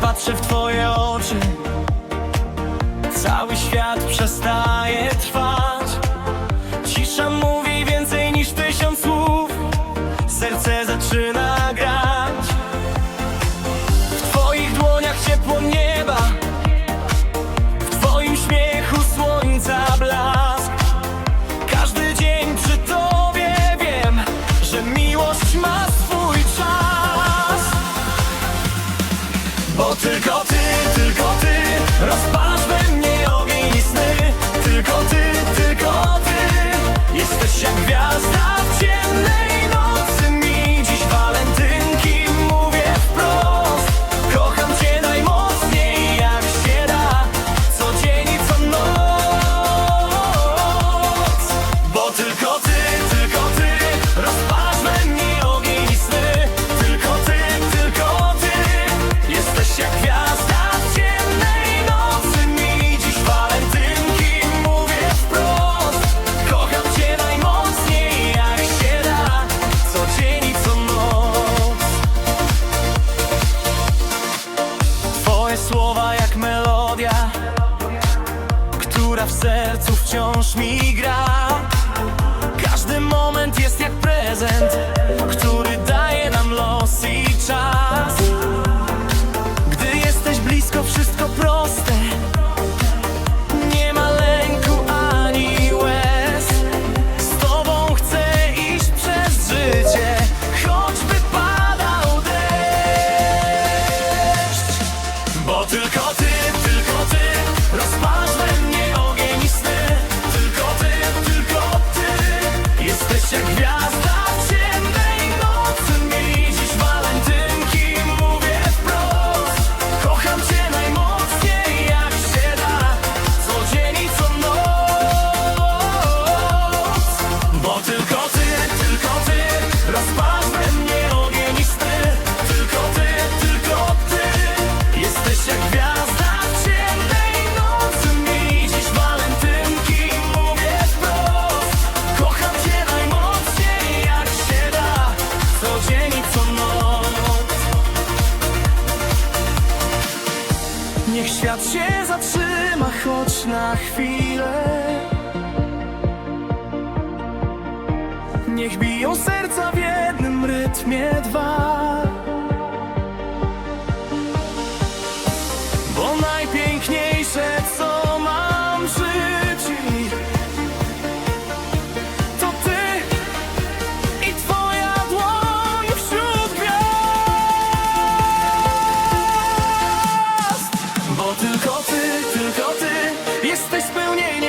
patrzę w twoje oczy. Cały świat przestaje trwać. Cisza mówi więcej niż tysiąc słów. Serce zaczyna Bo tylko ty, tylko ty Rozpalasz we mnie ogień i sny. Tylko ty, tylko ty Jesteś jak gwiazda w ciemnej słowa jak melodia Która w sercu wciąż mi gra. Każdy moment Niech świat się zatrzyma choć na chwilę. Niech biją serca w jednym rytmie dwa.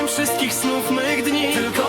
wszystkich snów mych dni. Tylko